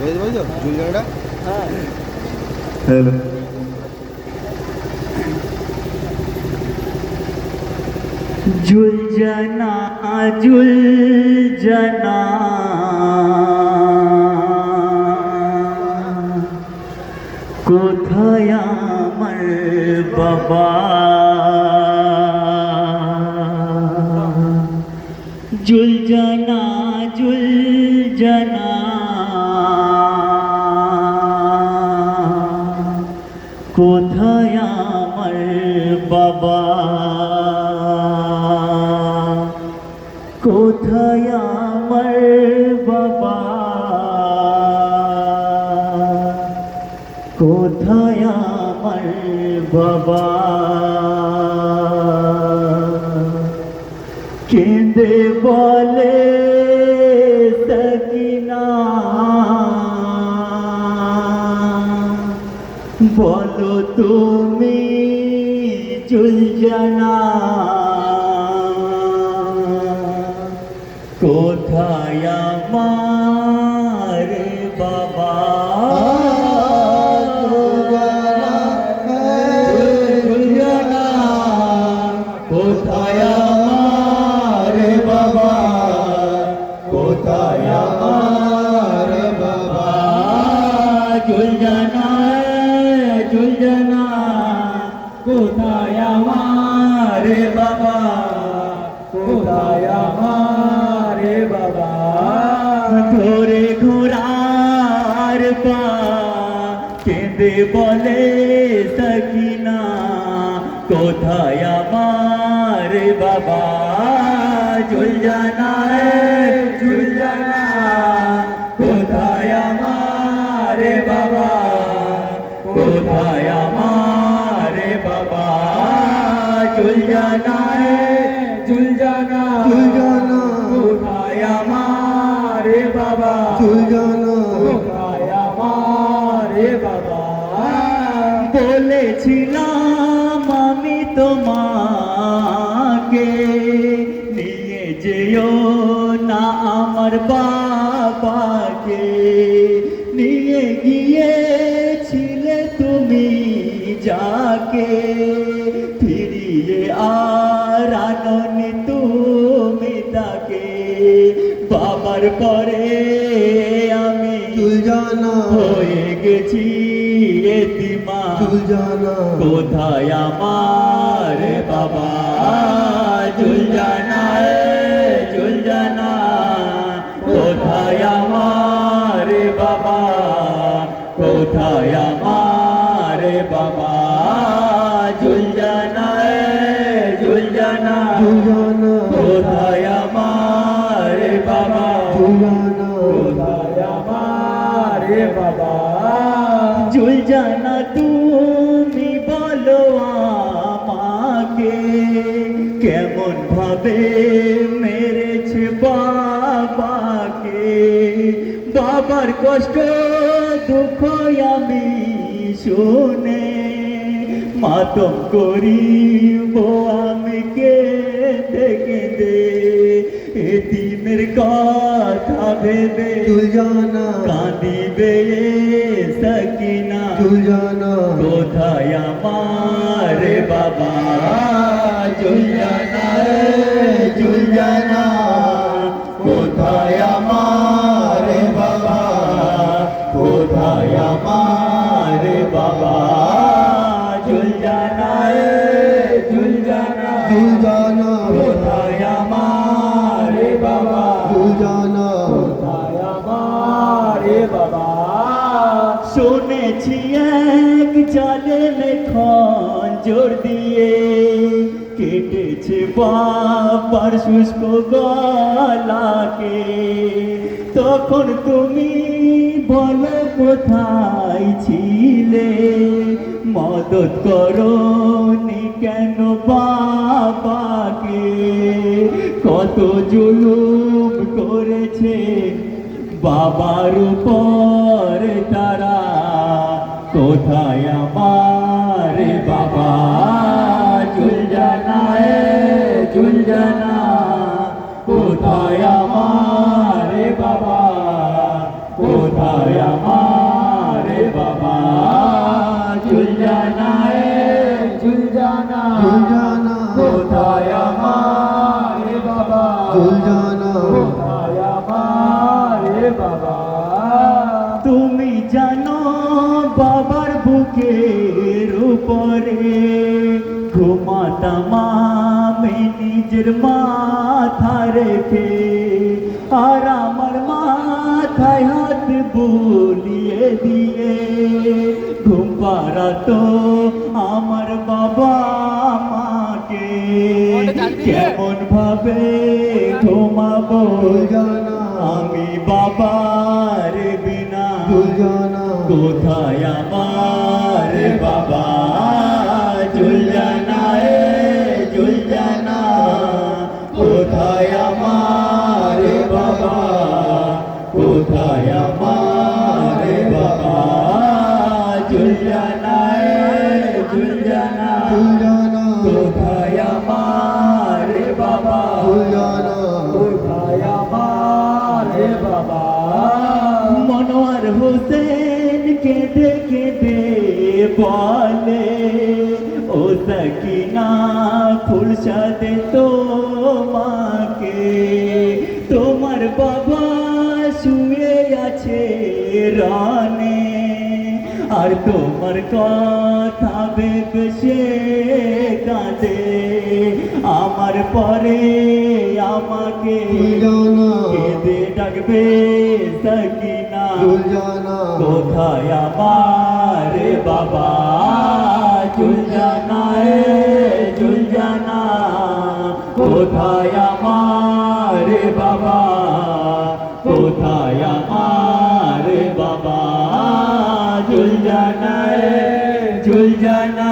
বুঝতে পারছ জুলজানাটা হ্যাঁ হ্যালো জুলজনা জুলজনা কোথায় আমার বাবা জুলজনা জুলজনা কোথায় আমার বাবা? কোথায় আমার বাবা? কোথায় আমার বাবা? কেঁদে বলে তুমি চুলজানা কোথায় কোথায় আমার বাবা? কোথায় আমার বাবা? ধরে ঘোরার পা কেঁদে বলে সকিনা কোথায় আমার বাবা? চুল জানা জানা চুল জানা। জুলজানা কোথায় আমার বাবা? জুলজানা কোথায় আমার বাবা? বলেছিলাম আমি তোমাকে নিয়ে যেও না আমার বাবাকে। নিয়ে তুমি যাকে ফিরিয়ে আর আননি তুমি তাকে বাবার পরে আমি জুলজানা হয়ে গেছি এতিমা কোথায় আমার বাবা জুলজানা জুলজানা কোথায় আমার বাবা কোথায় কোথায় আমার বাবা। জুলজানা কোথায় আমার বাবা। জুল তুমি বলো আমাকে কেমন ভাবে মেরেছে বাবাকে? বাবার কষ্ট দুঃখ আমি শুনে মাতম করিব আমি কথা ভেবে জুলজানা কাঁদিবে সকিনা। জুলজানা কোথায় আমার বাবা? জুলজানা জুলজানা কোথায় আমার বাবা? কোথায় আমার বাবা? জুলজানা জুলজানা জুলজানা জালে লেখন জোর দিয়ে কেটেছে বাবার শুষ্ক গলাকে। তখন তুমি বলো কোথায় ছিলে? মদত করো নি কেন বাবাকে? কত জুলুম করেছে বাবার উপর। কোথায় বুকের উপরে ঘুমাতাম আমি নিজের মাথা রেখে আর আমার মাথায় হাত বুলিয়ে দিয়ে ঘুম পাড়াতো আমার বাবা মাকে। কেমন ভাবে ঘুমাবো আমি বাবার বিনা। কোথায় আমার বাবা? ও সকিনা ফুলসাদে তোমাকে। তোমার বাবা শুয়ে আছে রানে। আর তোমার কথা ভেবে সে কাঁদে। আমার পরে আমাকে কেঁদে ডাকবে সকিনা। কোথায় আমার বাবা? জুলজানা এ জুলজানা কোথায় আমার বাবা? কোথায় আমার বাবা? জুলজানা এ জুলজানা